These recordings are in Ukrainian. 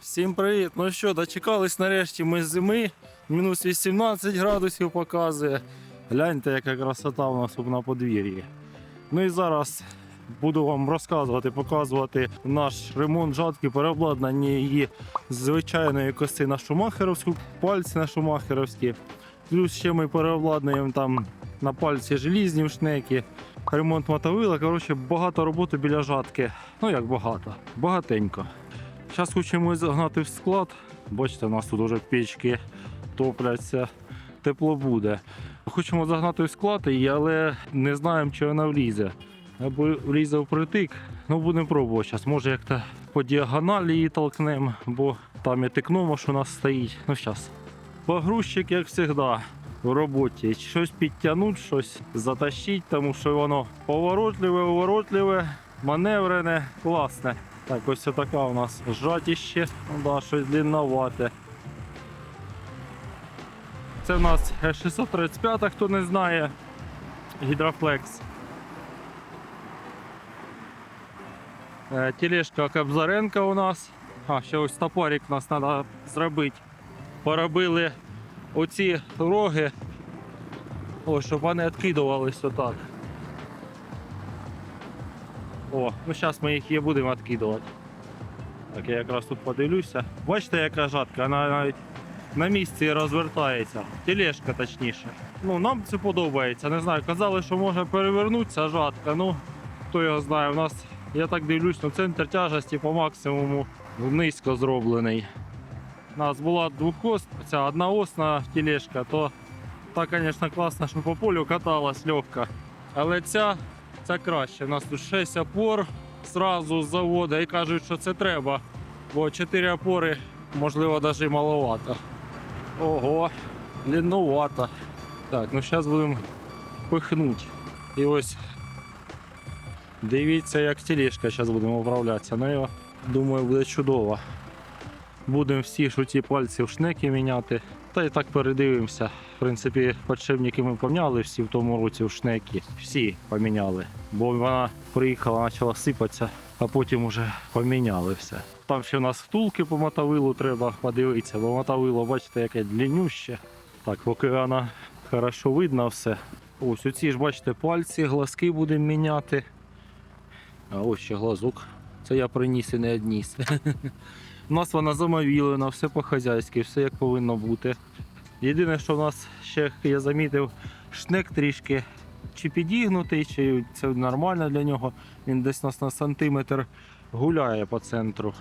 Всім привіт! Ну що, дочекались нарешті ми зими. Мінус 18 градусів показує. Гляньте, яка красота у нас на подвір'ї. Ну і зараз буду вам розказувати, показувати наш ремонт жатки, переобладнання її з звичайної коси на шумахеровську, пальці на шумахеровські. Плюс ще ми переобладнуємо там на пальці желізні вшнеки, ремонт мотовила. Коротше, багато роботи біля жатки. Ну як багато, багатенько. Зараз хочемо загнати в склад. Бачите, у нас тут вже печки топляться, тепло буде. Хочемо загнати в склад, але не знаємо, чи вона влізе. Або влізе впритик, ну будемо пробувати. Зараз може як-то по діагоналі її толкнемо, бо там є тикнома, що у нас стоїть. Ну зараз. Погрузчик, як завжди, в роботі. Щось підтягнути, щось затащити, тому що воно поворотливе, уворотливе, маневрене, класне. Так, ось така у нас жатіще, ну да, щось длинновате. Це в нас 635, хто не знає, гідрофлекс. Е, Тележка Кобзаренка у нас. А, ще ось топорик у нас треба зробити. Поробили оці роги, о, щоб вони відкидувались отак. О, ну зараз ми їх і будемо відкидувати. Так, я якраз тут подивлюся. Бачите, яка жатка, вона навіть на місці розвертається. Тележка точніше. Ну, нам це подобається. Не знаю, казали, що може перевернутися жатка. Ну, хто його знає, у нас, я так дивлюсь, ну, центр тяжесті по максимуму низько зроблений. У нас була двохос, ця одноосна тележка, то та, звісно, класно, що по полю каталась легко. Але ця це краще. У нас тут 6 опор зразу з заводу і кажуть, що це треба, бо 4 опори, можливо, навіть маловато. Ого, длинновато. Так, ну зараз будемо пихнути. І ось дивіться, як тележка зараз будемо управлятися. Ну, я думаю, буде чудово. Будемо всі ж ці пальці в шнеки міняти. Та і так передивимося. В принципі, подшипники ми поміняли всі в тому році в шнеки. Всі поміняли. Бо вона приїхала, почала сипатися, а потім вже поміняли все. Там ще в нас втулки по мотовилу треба подивитися, бо мотовило, бачите, яке длиннюще. Так, поки вона хорошо видно все. Ось оці ж бачите пальці, глазки будемо міняти. А ось ще глазок. Це я приніс і не одніс. У нас вона замовілена, все по-хазяйськи, все як повинно бути. Єдине, що в нас ще я замітив, шнек трішки чи підігнутий, чи це нормально для нього. Він десь нас на сантиметр гуляє по центру.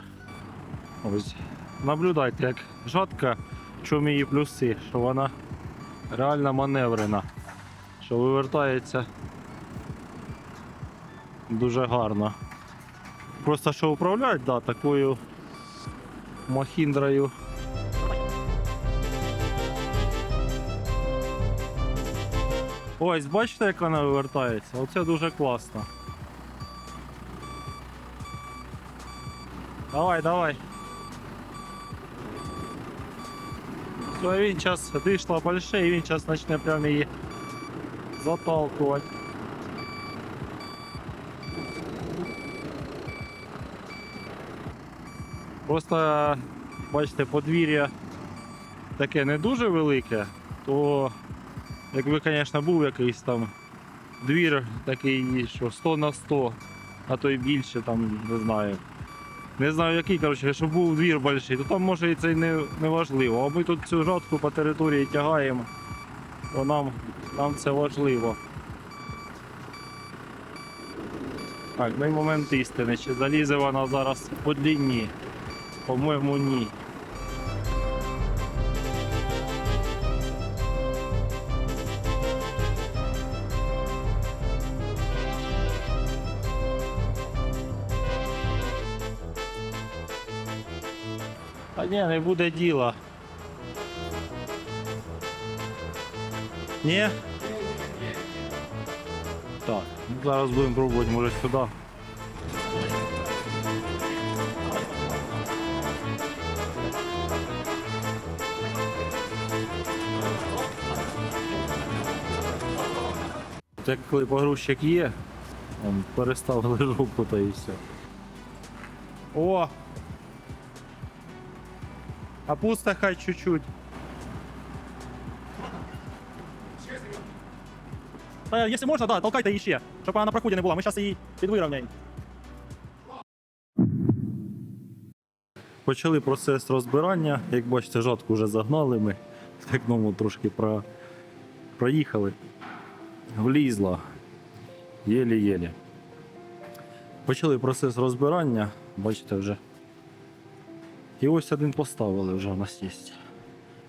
Ось. Наблюдайте, як жатка, в чому її плюси, що вона реально маневрена, що вивертається дуже гарно. Просто що управляють, да, такою махіндрою. Ось, бачите, як вона вивертається? Оце дуже класно. Давай, давай. Все, він зараз вийшла більше і він зараз почне прям її заталкувати. Просто, бачите, подвір'я таке не дуже велике, то якби, звісно, був якийсь там двір такий, що 100 на 100, а то й більше, там, не знаю. Не знаю який, коротше, щоб був двір великий, то там може і це не, не важливо. А ми тут цю жатку по території тягаємо, то нам, нам це важливо. Так, ну момент істини. Чи залізе вона зараз по длині? По-моєму, ні. Та ні, не буде діла. Ні? Так, ну зараз будемо пробувати, може сюди. Як коли погрузчик є, он переставили жопу та і все. О! А пусто хай чуть-чуть. Можна, да, толкайте її ще, щоб вона на проході не була. Ми зараз її підвирівняємо. Почали процес розбирання. Як бачите, жатку вже загнали ми. В вікном трошки про... проїхали. Влізла. Єлі-єлі. Почали процес розбирання, бачите вже. І ось один поставили вже у нас є.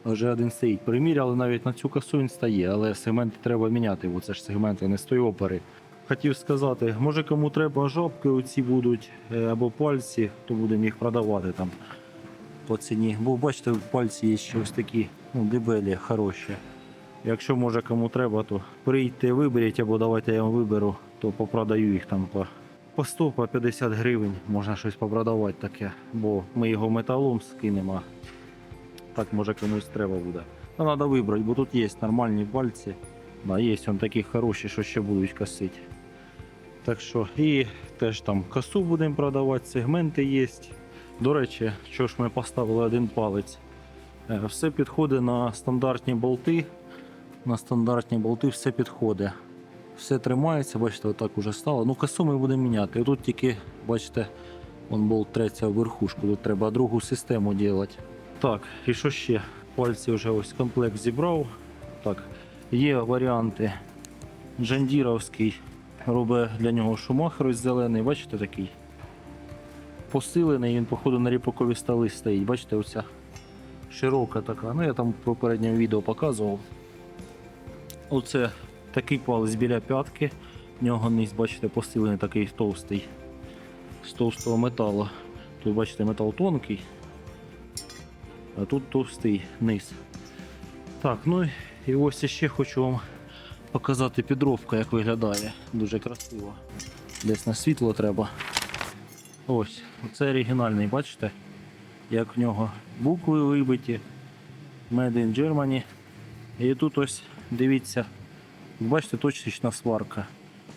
Вже один стоїть. Приміряли навіть на цю косу він стає, але сегменти треба міняти, бо це ж сегменти не з тої опери. Хотів сказати, може кому треба жопки оці будуть е, або пальці, то будемо їх продавати там по ціні. Бо бачите, пальці є ще такі ну, дебелі, хороші. Якщо може кому треба, то прийти, виберіть або давайте я вам виберу, то попродаю їх там по, по 100, по 50 гривень. Можна щось попродавати таке, бо ми його металом скинемо. Так може комусь треба буде. Ну, треба вибрати, бо тут є нормальні пальці. Да, є он такі хороші, що ще будуть косити. Так що, і теж там косу будемо продавати, сегменти є. До речі, що ж ми поставили один палець. Е, Все підходить на стандартні болти. На стандартні болти все підходить. Все тримається, бачите, отак уже стало. Ну, косу ми будемо міняти. Тут тільки, бачите, вон болт треться в верхушку, тут треба другу систему робити. Так, і що ще? Пальці вже ось комплект зібрав. Так, є варіанти. Джандіровський робить для нього шумахер ось зелений, бачите такий. Посилений, він, походу, на ріпакові столи стоїть. Бачите, оця широка така. Ну, я там в попередньому відео показував. Оце такий палець біля п'ятки. В нього низ, бачите, посилений такий товстий. З товстого металу. Тут, бачите, метал тонкий. А тут товстий низ. Так, ну і ось ще хочу вам показати підробка, як виглядає. Дуже красиво. Десь на світло треба. Ось, це оригінальний, бачите? Як в нього букви вибиті. Made in Germany. І тут ось дивіться, бачите, точечна сварка.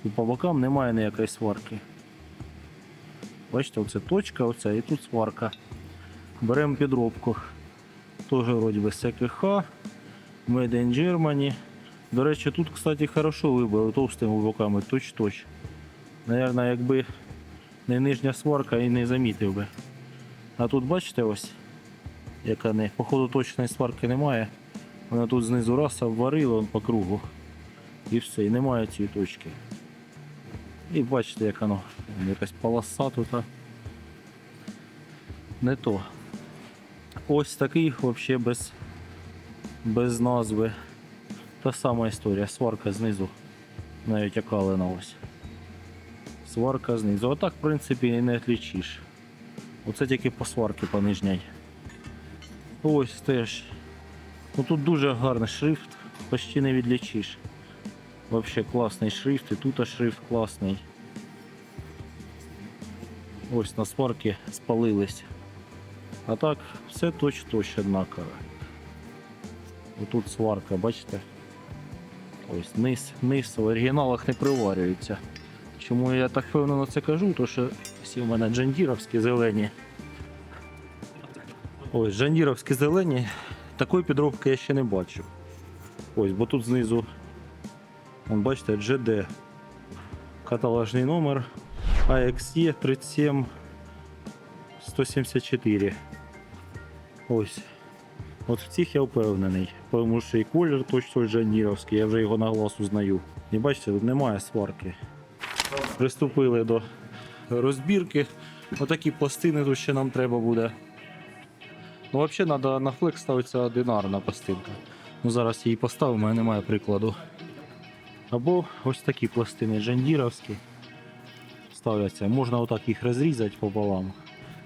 І по бокам немає ніякої сварки. Бачите, оце точка, оце і тут сварка. Беремо підробку. Теж вроді би СКХ. Made in Germany. До речі, тут, кстати, хорошо вибили товстими боками, точ-точ. Наверно, якби не нижня сварка і не замітив би. А тут бачите ось, яка не. Походу точної сварки немає. Вона тут знизу раз обварила по кругу. І все, і немає цієї точки. І бачите, як воно. Якась полоса тут. Не то. Ось такий взагалі без, без назви. Та сама історія, сварка знизу. Навіть окалена ось. Сварка знизу. А так, в принципі, і не відлічиш. Оце тільки по сварки понижнять. Ось теж. Ну тут дуже гарний шрифт, почти не відлічиш. Вообще класний шрифт, і тут шрифт класний. Ось на сварки спалились. А так, все точ-точ однаково. Отут сварка, бачите? Ось низ, низ в оригіналах не приварюється. Чому я так впевнено це кажу? То що всі в мене джандіровські зелені. Ось, джандіровські зелені. Такої підробки я ще не бачив. Ось, бо тут знизу, вон, бачите, GD. Каталожний номер AXE 37 174. Ось. От в цих я впевнений, тому що і колір точно джандіровський, я вже його на глаз узнаю. І бачите, тут немає сварки. Приступили до розбірки. Отакі пластини тут ще нам треба буде. Ну, взагалі, треба на флекс ставиться одинарна пластинка. Ну, зараз її поставимо, а немає прикладу. Або ось такі пластини джандіровські ставляться. Можна отак їх розрізати пополам.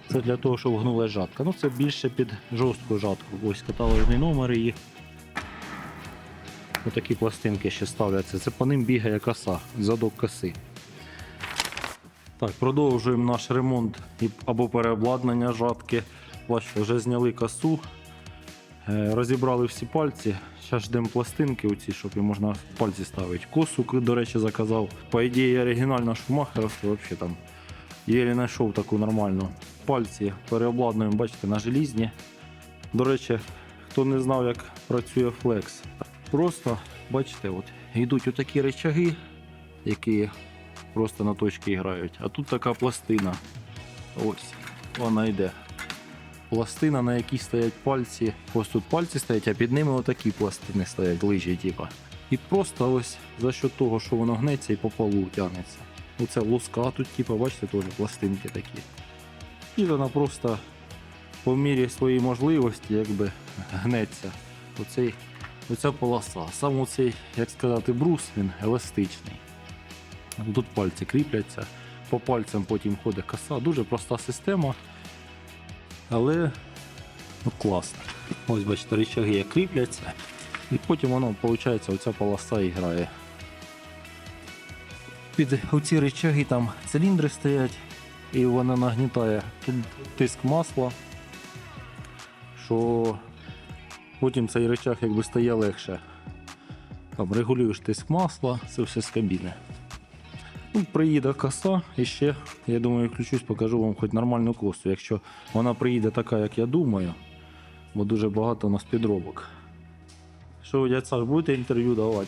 Це для того, щоб гнула жатка. Ну це більше під жорстку жатку. Ось каталожний номер її. Отакі пластинки ще ставляться. Це по ним бігає коса, задок коси. Так, продовжуємо наш ремонт або переобладнання жатки. Бачите, вже зняли косу, е, розібрали всі пальці. Зараз ждемо пластинки, оці, щоб і можна пальці ставити. Косу, до речі, заказав. По ідеї, оригінальна шумахеровська, взагалі там єлі знайшов таку нормальну. Пальці переобладнуємо, бачите, на желізні. До речі, хто не знав, як працює флекс, просто бачите, от йдуть отакі речаги, які просто на точки грають. А тут така пластина. Ось, вона йде. Пластина, на якій стоять пальці. Ось тут пальці стоять, а під ними отакі пластини стоять, лижі, типа. І просто ось за що того, що воно гнеться і по полу тягнеться. Оце луска тут, типа, бачите, теж пластинки такі. І вона просто по мірі своєї можливості якби гнеться. Оцей, оця полоса. Сам оцей, як сказати, брус, він еластичний. Тут пальці кріпляться, по пальцям потім ходить коса. Дуже проста система Але ну, класно. Ось бачите, рычаги як кріпляться. І потім воно, виходить, оця полоса і грає. Під оці рычаги там циліндри стоять, і вона нагнітає тут тиск масла, що потім цей рычаг якби стає легше. Там регулюєш тиск масла, це все з кабіни. Ну, приїде коса і ще, я думаю, включусь, покажу вам хоч нормальну косу. Якщо вона приїде така, як я думаю, бо дуже багато у нас підробок. Що ви, дядь Саш, будете інтерв'ю давати?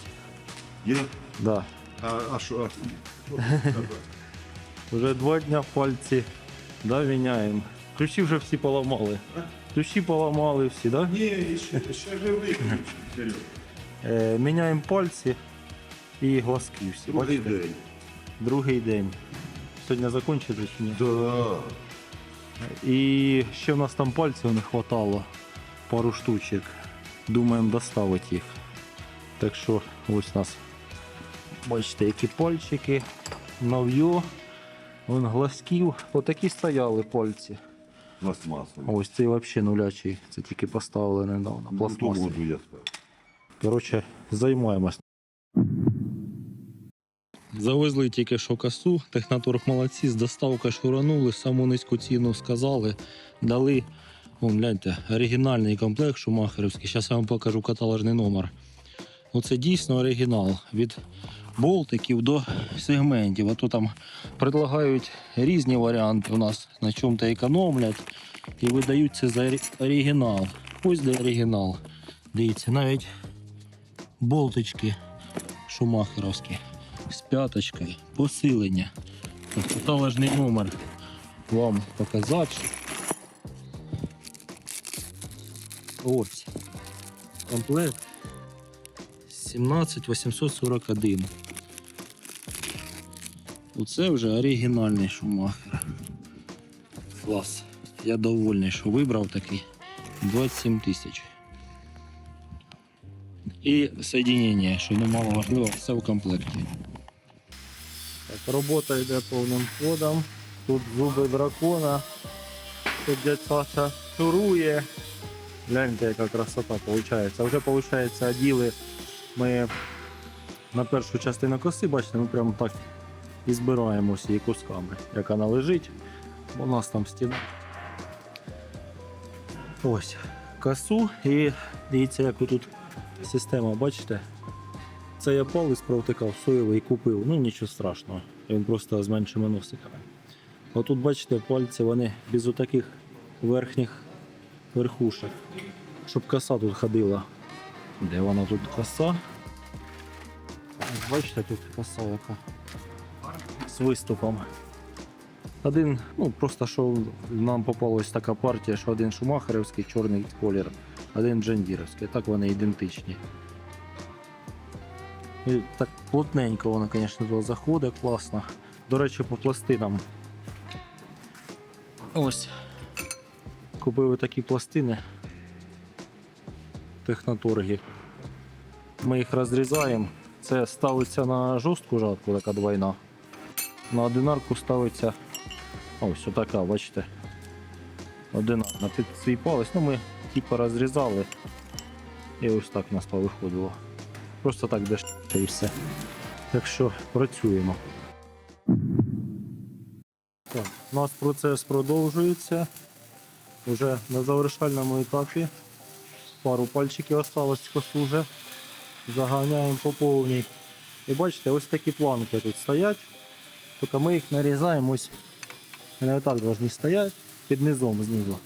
Я? Да. А, а що? Вже два дня пальці да, міняємо. Ключі вже всі поламали. Ключі поламали всі, да? Ні, ще, ще живий ключ. Е, міняємо пальці і глазки всі. Бачите? Другий день. Сьогодні закінчиться чи ні? Да. І ще в нас там пальців не хватало. Пару штучок. Думаємо доставити їх. Так що ось у нас. Бачите, які пальчики. Нов'ю. Вон глазків. Отакі стояли пальці. Пластмасовий. Ось цей взагалі нулячий. Це тільки поставили недавно. Ну, спав. Коротше, займаємось. Завезли тільки що касу, технаторг молодці, з доставкою шуранули, саму низьку ціну сказали, дали. Вон, гляньте, оригінальний комплект шумахерівський. Зараз я вам покажу каталожний номер. Оце дійсно оригінал. Від болтиків до сегментів. А то там предлагають різні варіанти у нас, на чому-то економлять і видають це за оригінал. Ось де оригінал. Дивіться, навіть болтички шумахеровські з п'яточкою, посилення. Каталожний номер вам показати. Ось. Комплект 17841. Оце вже оригінальний шумахер. Клас. Я довольний, що вибрав такий 27 тисяч. І соединення, що немало важливо, все в комплекті. Робота йде повним ходом. Тут зуби дракона. Тут дядь Саша шурує. Гляньте, яка красота виходить. Вже виходить, оділи ми на першу частину коси, бачите, ми прямо так і збираємо всі кусками, як вона лежить. У нас там стіна. Ось косу і дивіться, як тут система, бачите? Це я палець провтикав, соєвий купив. Ну нічого страшного. Він просто з меншими носиками. Отут, бачите, пальці вони без отаких верхніх верхушок. Щоб коса тут ходила. Де вона тут коса? Бачите, тут коса яка. З виступом. Один, ну просто що нам попалась така партія, що один шумахерівський чорний колір, один джендіровський. Так вони ідентичні. І так плотненько воно, звісно, заходить, класно. До речі, по пластинам. Ось. Купили такі пластини. Техноторги. Ми їх розрізаємо. Це ставиться на жорстку жатку, така двойна. На одинарку ставиться ось отака, бачите. Одинарна під свій палець. Ну ми типу розрізали. І ось так у нас повиходило. Просто так дешевше і все. Так що працюємо. Так, у нас процес продовжується. Уже на завершальному етапі. Пару пальчиків осталось косу. Заганяємо по повній. І бачите, ось такі планки тут стоять. Тільки ми їх нарізаємо ось. Вони отак повинні стояти під низом знизу.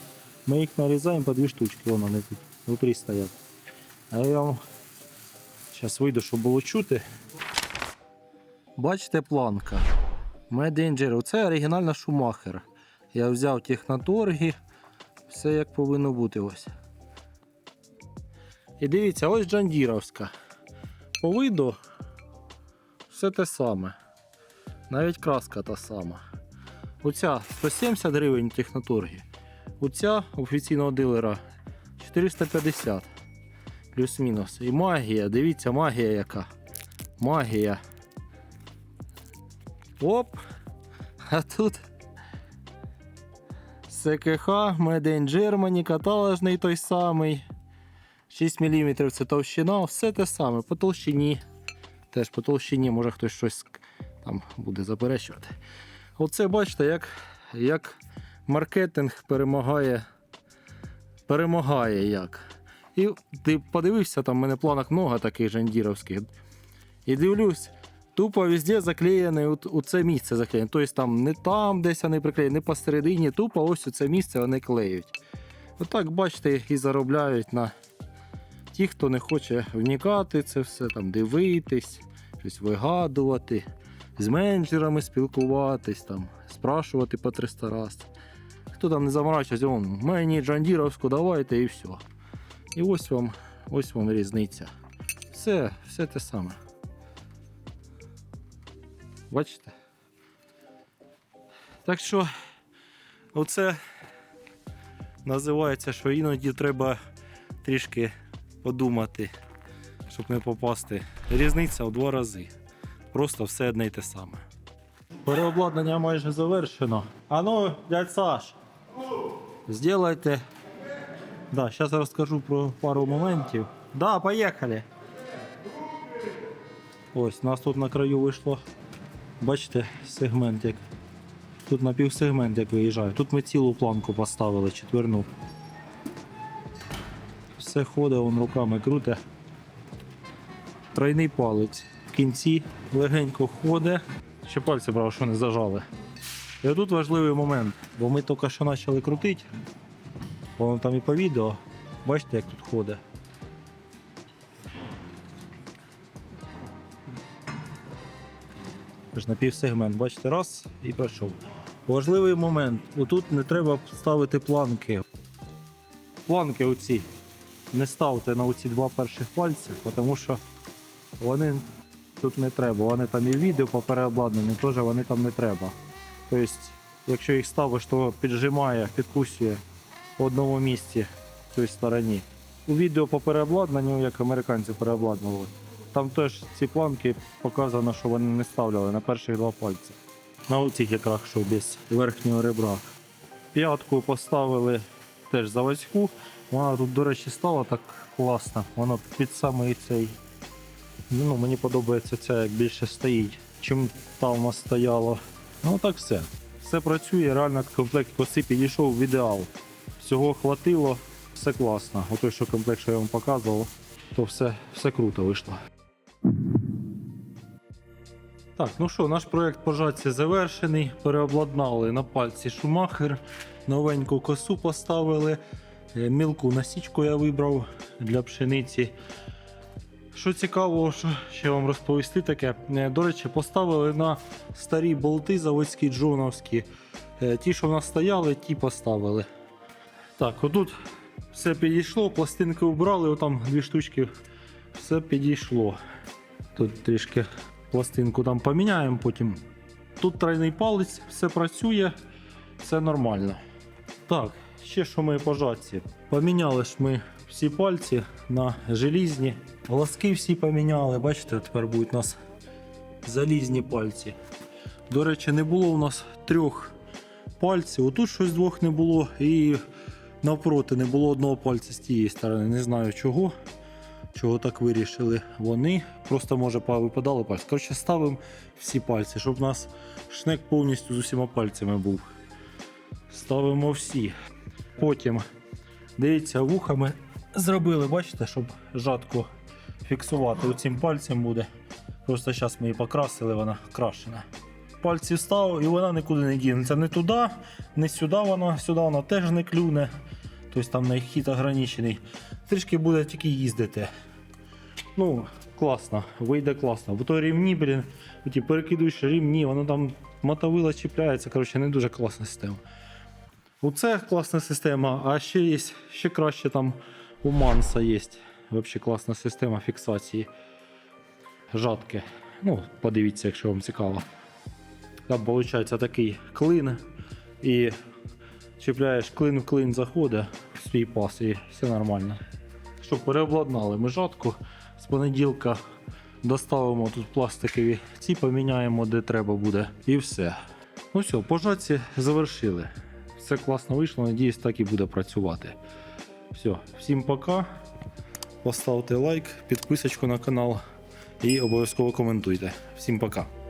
Ми їх нарізаємо по дві штучки, вон вони тут внутрі стоять. А я вам зараз вийду, щоб було чути. Бачите, планка. In Germany. Оригінальна Шумахер. Я взяв техноторги. Все як повинно бути ось. І дивіться, ось Джандіровська. По виду все те саме. Навіть краска та сама. Оця 170 гривень техноторги. Оця офіційного дилера 450. Плюс-мінус. І магія, дивіться, магія яка. Магія. Оп! А тут СКХ, Made in Germany, каталожний той самий. 6 мм це товщина, все те саме, по толщині. Теж по толщині, може хтось щось там буде заперечувати. Оце бачите, як, як маркетинг перемагає. Перемагає як. І ти подивився, там в мене планах много таких жандіровських. І дивлюсь, тупо везде заклеєне у, у це місце заклеєне. Тобто там не там десь вони приклеєні, не посередині, тупо ось у це місце вони клеють. Отак, бачите, і заробляють на ті, хто не хоче вникати це все, там дивитись, щось вигадувати, з менеджерами спілкуватись, там, спрашувати по 300 раз. Хто там не заморачується, мені Джандіровську давайте і все. І ось вам, ось вам різниця. Все, все те саме. Бачите? Так що, оце називається, що іноді треба трішки подумати, щоб не попасти. Різниця в два рази. Просто все одне й те саме. Переобладнання майже завершено. А ну, дядь Саш, сделайте. Да, зараз розкажу про пару моментів. Да, поїхали. Ось, у нас тут на краю вийшло. Бачите, сегмент як. Тут напівсегмент як виїжджає. Тут ми цілу планку поставили, четверну. Все ходить, он руками круте. Тройний палець. В кінці легенько ходить. Ще пальці брав, що не зажали. І отут важливий момент, бо ми тільки що почали крутити. Воно там і по відео. Бачите, як тут ходить. На півсегмент, бачите, раз і пройшов. Важливий момент. Отут не треба ставити планки. Планки оці не ставте на оці два перших пальці, тому що вони тут не треба. Вони там і відео попереобладнані, теж вони там не треба. Тобто, якщо їх ставиш, то піджимає, підкусує в одному місці в цій стороні. У відео по переобладнанню, як американці переобладнували, там теж ці планки показано, що вони не ставляли на перших два пальці. На оцих якраз що без верхнього ребра. П'ятку поставили теж заводську. Вона тут, до речі, стала так класно. Вона під самий цей. Ну, мені подобається ця як більше стоїть, чим та у нас стояло. Ну так все. Все працює, реально комплект коси підійшов в ідеал. Всього хватило, все класно. Отой, що комплект, що я вам показував, то все, все круто вийшло. Так, ну що, наш проект пожатці завершений. Переобладнали на пальці шумахер, новеньку косу поставили. Е, Мілку насічку я вибрав для пшениці. Що цікаво, що ще вам розповісти таке. Е, До речі, поставили на старі болти заводські джоновські. Е, Ті, що в нас стояли, ті поставили. Так, отут все підійшло, пластинки убрали, отам дві штучки, все підійшло. Тут трішки пластинку там поміняємо потім. Тут тройний палець, все працює, все нормально. Так, ще що ми по жатці. Поміняли ж ми всі пальці на желізні. Глазки всі поміняли, бачите, тепер будуть у нас залізні пальці. До речі, не було у нас трьох пальців. Отут щось двох не було, і навпроти не було одного пальця з тієї сторони. Не знаю чого. Чого так вирішили вони. Просто може випадали пальці. Коротше, ставимо всі пальці, щоб у нас шнек повністю з усіма пальцями був. Ставимо всі. Потім, дивіться, вухами зробили, бачите, щоб жатку фіксувати. Оцим пальцем буде. Просто зараз ми її покрасили, вона крашена. Пальці став і вона нікуди не дінеться. Не туди, не сюди вона, сюди вона теж не клюне. тобто там на хід ограничений. Трішки буде тільки їздити. Ну, класно, вийде класно. Бо то рівні, блін, ті перекидуєш рівні, воно там мотовило чіпляється. Коротше, не дуже класна система. Оце класна система, а ще є ще краще там у Манса є. Взагалі класна система фіксації жатки. Ну, подивіться, якщо вам цікаво. Там виходить такий клин, і чіпляєш клин в клин заходить в свій пас і все нормально. Що, переобладнали ми жатку. З понеділка доставимо тут пластикові ці, поміняємо де треба буде. І все. Ну все, по жатці завершили. Все класно вийшло, надіюсь, так і буде працювати. Все, всім пока. Поставте лайк, підписочку на канал і обов'язково коментуйте. Всім пока.